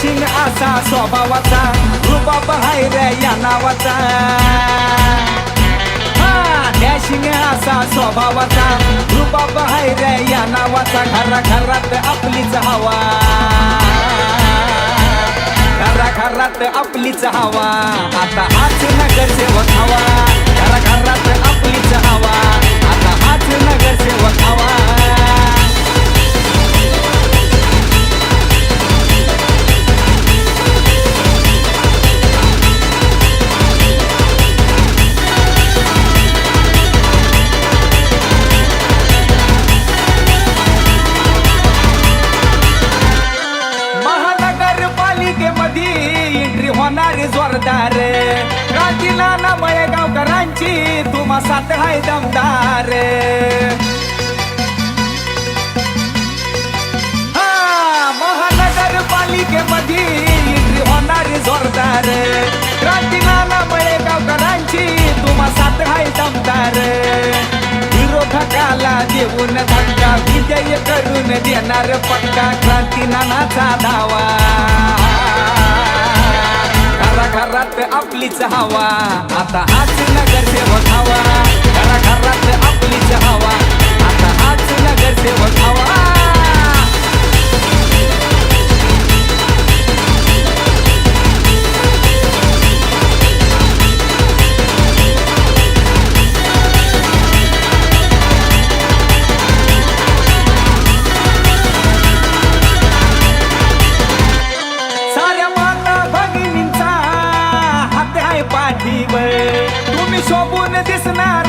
Dashing असा स्वभावाचा रुबाब हाय रे या नावाचा. हा डॅशिंग असा स्वभावाचा रुबाब हाय रे या नावाचा. घरा घरात आपलीच हवा. घरा घरात आपलीच हवा. आता आज नगर सेवक हवा. होणारी जोरदार क्रांती नाना मळेगावकरांची तुम्हा सात हाय दमदार हा महानगरपालिकेमध्ये एंट्री होणारी जोरदार क्रांती नाना मळेगावकरांची तुम्हा सात हाय दमदार विरोधकाला देऊन धक्का विजय करून देणार पक्का क्रांती नानाचा धावा आपलीच हवा. आता हाच नगरसेवक तुम्ही दिसणार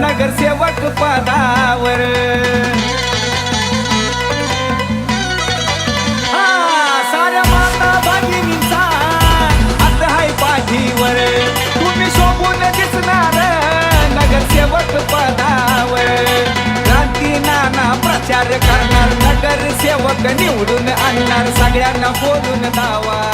नगरसेवक पदावर. साऱ्या माता हात पाठीवर. तुम्ही शोभून दिसणार नगरसेवक पदावर. क्रांती नाना प्रचार करणार नगरसेवक निवडून आणणार सगळ्यांना बोलून दावा.